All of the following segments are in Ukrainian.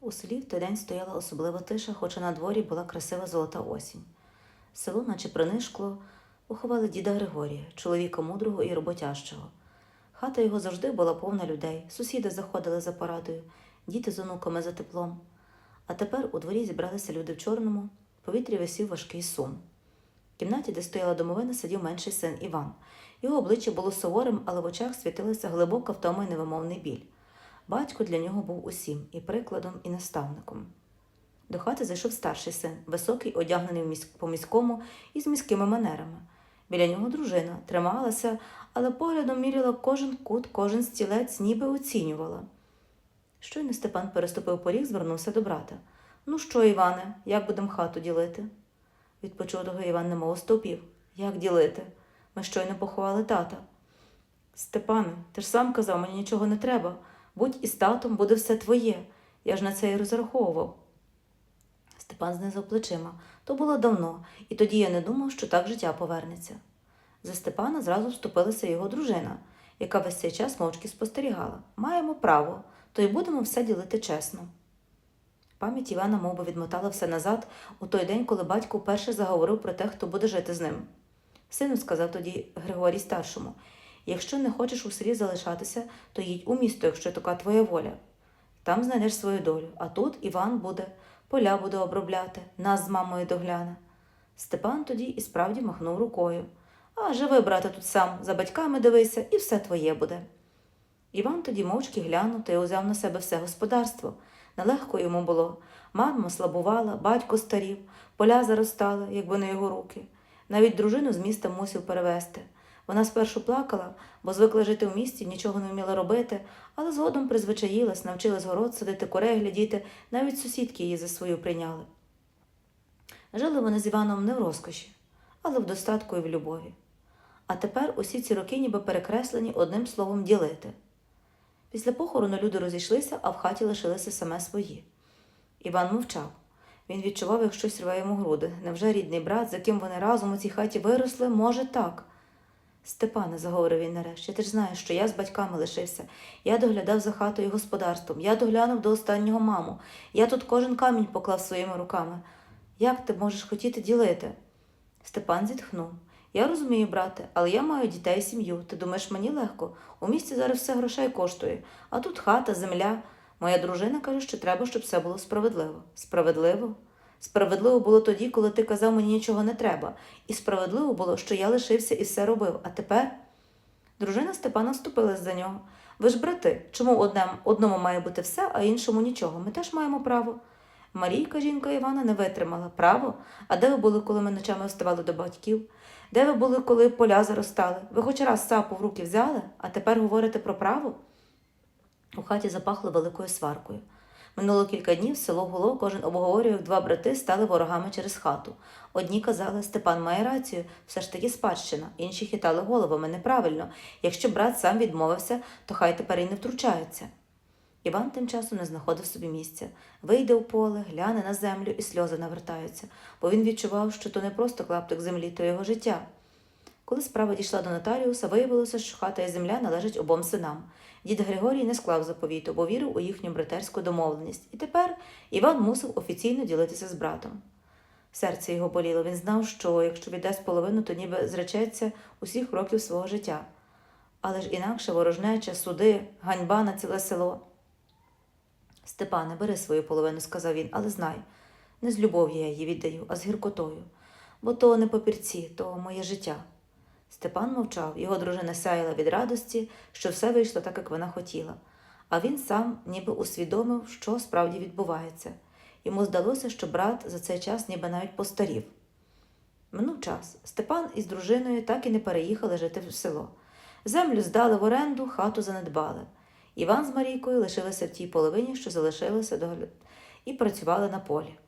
У селі в той день стояла особлива тиша, хоча на дворі була красива золота осінь. Село, наче принишкло, поховали діда Григорія, чоловіка мудрого і роботящого. Хата його завжди була повна людей, сусіди заходили за порадою, діти з онуками за теплом. А тепер у дворі зібралися люди в чорному, в повітрі висів важкий сум. В кімнаті, де стояла домовина, сидів менший син Іван. Його обличчя було суворим, але в очах світилася глибока втома й невимовний біль. Батько для нього був усім і прикладом, і наставником. До хати зайшов старший син, високий, одягнений по міському і з міськими манерами. Біля нього дружина трималася, але поглядом міряла кожен кут, кожен стілець, ніби оцінювала. Щойно Степан переступив поріг, звернувся до брата. Ну що, Іване, як будемо хату ділити? Від почутого Іван немов остовпів. Як ділити? Ми щойно поховали тата. Степане, ти ж сам казав, мені нічого не треба. Будь із татом, буде все твоє. Я ж на це і розраховував. Степан знизав плечима. То було давно, і тоді я не думав, що так життя повернеться. За Степана зразу вступилася його дружина, яка весь цей час мовчки спостерігала. Маємо право, то й будемо все ділити чесно. Пам'ять Івана мов би, відмотала все назад у той день, коли батько вперше заговорив про те, хто буде жити з ним. Сину сказав тоді Григорій старшому: якщо не хочеш у селі залишатися, то їдь у місто, якщо така твоя воля. Там знайдеш свою долю, а тут Іван буде, поля буде обробляти, нас з мамою догляне. Степан тоді і справді махнув рукою. А живи, брате, тут сам, за батьками дивися, і все твоє буде. Іван тоді мовчки глянув та й узяв на себе все господарство. Нелегко йому було. Мама слабувала, батько старів, поля заростали, якби не його руки. Навіть дружину з міста мусив перевезти. Вона спершу плакала, бо звикла жити в місті, нічого не вміла робити, але згодом призвичаїлась, навчилась город садити курей, глядіти, навіть сусідки її за свою прийняли. Жили вони з Іваном не в розкоші, але в достатку і в любові. А тепер усі ці роки ніби перекреслені одним словом ділити. Після похорону люди розійшлися, а в хаті лишилися саме свої. Іван мовчав. Він відчував, як щось рве йому груди. Невже рідний брат, з яким вони разом у цій хаті виросли, може так? Степане, заговорив він нарешті, ти ж знаєш, що я з батьками лишився. Я доглядав за хатою і господарством, я доглянув до останнього маму. Я тут кожен камінь поклав своїми руками. Як ти можеш хотіти ділити? Степан зітхнув. Я розумію, брате, але я маю дітей і сім'ю. Ти думаєш, мені легко? У місті зараз все грошей коштує, а тут хата, земля. Моя дружина каже, що треба, щоб все було справедливо. Справедливо? Справедливо було тоді, коли ти казав, мені нічого не треба. І справедливо було, що я лишився і все робив. А тепер дружина Степана вступилась за нього. Ви ж брати, чому одним, одному має бути все, а іншому нічого? Ми теж маємо право. Марійка, жінка Івана, не витримала. Право? А де ви були, коли ми ночами вставали до батьків? Де ви були, коли поля заростали? Ви хоч раз сапу в руки взяли, а тепер говорите про право? У хаті запахло великою сваркою. Минуло кілька днів, село гуло, кожен обговорював, два брати стали ворогами через хату. Одні казали, Степан має рацію, все ж таки спадщина, інші хитали головами неправильно. Якщо брат сам відмовився, то хай тепер і не втручаються. Іван тим часом не знаходив собі місця. Вийде у поле, гляне на землю і сльози навертаються, бо він відчував, що то не просто клаптик землі, то його життя. Коли справа дійшла до нотаріуса, виявилося, що хата і земля належать обом синам. Дід Григорій не склав заповіту, бо вірив у їхню братерську домовленість, і тепер Іван мусив офіційно ділитися з братом. Серце його боліло, він знав, що якщо віддасть половину, то ніби зречеться усіх років свого життя. Але ж інакше ворожнеча, суди, ганьба на ціле село. Степане, бери свою половину, сказав він, але знай, не з любов'ю я її віддаю, а з гіркотою, бо то не папірці, то моє життя. Степан мовчав, його дружина сяяла від радості, що все вийшло так, як вона хотіла, а він сам ніби усвідомив, що справді відбувається. Йому здалося, що брат за цей час ніби навіть постарів. Минув час. Степан із дружиною так і не переїхали жити в село. Землю здали в оренду, хату занедбали. Іван з Марійкою лишилися в тій половині, що залишилися догля... і працювали на полі.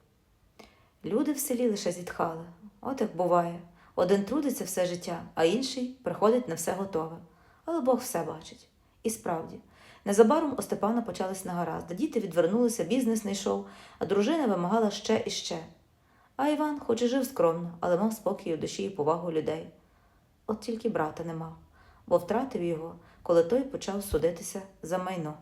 Люди в селі лише зітхали. От як буває. Один трудиться все життя, а інший приходить на все готове. Але Бог все бачить. І справді, незабаром у Степана почались нагаразди. Діти відвернулися, бізнес не йшов, а дружина вимагала ще і ще. А Іван, хоч і жив скромно, але мав спокій у душі і повагу людей. От тільки брата не мав, бо втратив його, коли той почав судитися за майно.